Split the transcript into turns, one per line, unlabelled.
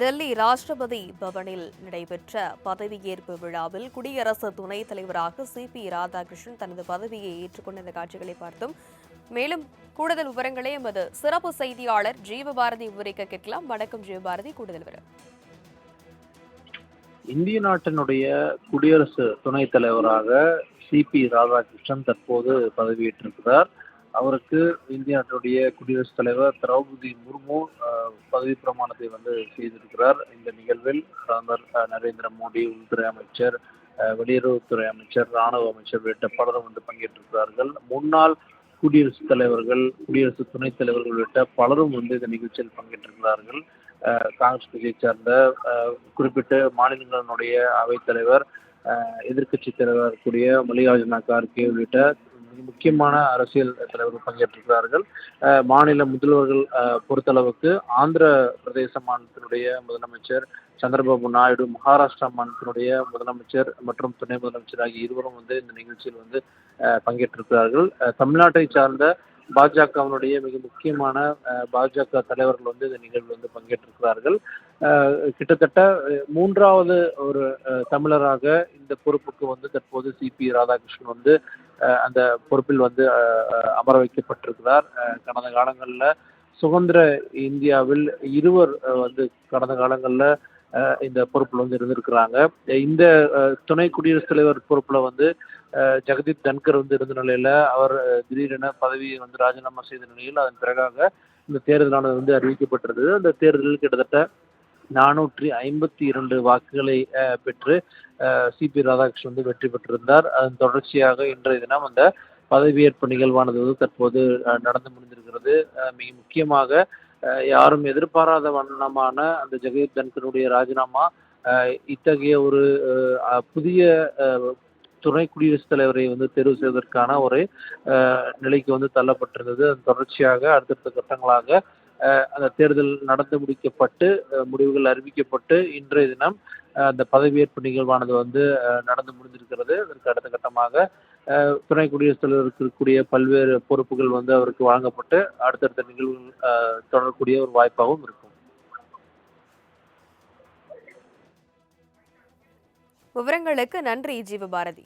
டெல்லி ராஷ்டிரபதி பவனில் நடைபெற்ற பதவியேற்பு விழாவில் குடியரசு துணைத் தலைவராக சி பி ராதாகிருஷ்ணன் தனது பதவியை ஏற்றுக்கொண்ட இந்த காட்சிகளை பார்த்தோம். மேலும் கூடுதல் விவரங்களை எமது சிறப்பு செய்தியாளர் ஜீவபாரதி விவரிக்க கேட்கலாம். வணக்கம் ஜீவபாரதி கூடுதல் விவரம்.
இந்திய நாட்டினுடைய குடியரசு துணைத் தலைவராக சி பி ராதாகிருஷ்ணன் தற்போது பதவியேற்றிருக்கிறார். அவருக்கு இந்திய நாட்டினுடைய குடியரசுத் தலைவர் திரௌபதி முர்மு பதவி பிரமாணத்தை வந்து செய்திருக்கிறார். இந்த நிகழ்வில் பிரதமர் நரேந்திர மோடி உள்துறை அமைச்சர் வெளியுறவுத்துறை அமைச்சர் ராணுவ அமைச்சர் உள்ளிட்ட பலரும் வந்து பங்கேற்றிருக்கிறார்கள். முன்னாள் குடியரசுத் தலைவர்கள் குடியரசு துணைத் தலைவர்கள் உள்ளிட்ட பலரும் வந்து இந்த நிகழ்ச்சியில் பங்கேற்றிருக்கிறார்கள். காங்கிரஸ் கட்சியை சார்ந்த குறிப்பிட்ட மாநிலங்களினுடைய அவைத்தலைவர் எதிர்க்கட்சி தலைவர் கூடிய மல்லிகார்ஜுன கார்கே உள்ளிட்ட முக்கியமான அரசியல் தலைவர்கள் பங்கேற்றிருக்கிறார்கள். மாநில முதல்வர்கள் பொறுத்தளவுக்கு ஆந்திர பிரதேச மாநிலத்தினுடைய முதலமைச்சர் சந்திரபாபு நாயுடு மகாராஷ்டிரா மாநிலத்தினுடைய முதலமைச்சர் மற்றும் துணை முதலமைச்சர் ஆகிய இருவரும் வந்து இந்த நிகழ்ச்சியில் வந்து பங்கேற்றிருக்கிறார்கள். தமிழ்நாட்டை சார்ந்த பாஜகவினுடைய மிக முக்கியமான பாஜக தலைவர்கள் வந்து இந்த நிகழ்வில் வந்து பங்கேற்றிருக்கிறார்கள். கிட்டத்தட்ட மூன்றாவது ஒரு தமிழராக இந்த பொறுப்புக்கு வந்து தற்போது சிபி ராதாகிருஷ்ணன் வந்து அந்த பொறுப்பில் வந்து அஹ், அமர வைக்கப்பட்டிருக்கிறார். கடந்த காலங்களில் சுதந்திர இந்தியாவில் இருவர் வந்து கடந்த காலங்களில் இந்த பொறுப்பில் வந்து இருந்திருக்கிறாங்க. இந்த துணை குடியரசுத் தலைவர் பொறுப்பில் வந்து அஹ், ஜெகதீப் தன்கர் வந்து இருந்த நிலையில அவர் திடீரென பதவியை வந்து ராஜினாமா செய்த நிலையில் அதன் பிறகாக இந்த தேர்தலானது வந்து அறிவிக்கப்பட்டிருந்தது. அந்த தேர்தலில் கிட்டத்தட்ட நானூற்றி ஐம்பத்தி இரண்டு வாக்குகளை பெற்று சிபி ராதாகிருஷ்ணன் வந்து வெற்றி பெற்றிருந்தார். அதன் தொடர்ச்சியாக இன்றைய தினம் அந்த பதவியேற்பு நிகழ்வானது வந்து தற்போது நடந்து முடிந்திருக்கிறது. மிக முக்கியமாக யாரும் எதிர்பாராத வண்ணமான அந்த ஜெகதீப் தன்கருடைய ராஜினாமா இத்தகைய ஒரு புதிய துணை குடியரசுத் தலைவரை வந்து தேர்வு செய்வதற்கான ஒரு நிலைக்கு வந்து தள்ளப்பட்டிருந்தது. தொடர்ச்சியாக அடுத்தடுத்த கட்டங்களாக அந்த தேர்தல் நடந்து முடிக்கப்பட்டு முடிவுகள் அறிவிக்கப்பட்டு இன்றைய தினம் அந்த பதவியேற்பு நிகழ்வானது வந்து நடந்து முடிந்திருக்கிறது. அதற்கு அடுத்த கட்டமாக துணை குடியரசுத் தலைவருக்கு இருக்கக்கூடிய பல்வேறு பொறுப்புகள் வந்து அவருக்கு வழங்கப்பட்டு அடுத்தடுத்த நிகழ்வுகள் தொடரக்கூடிய ஒரு வாய்ப்பாகவும் இருக்கும்.
விவரங்களுக்கு நன்றி ஜீவபாரதி.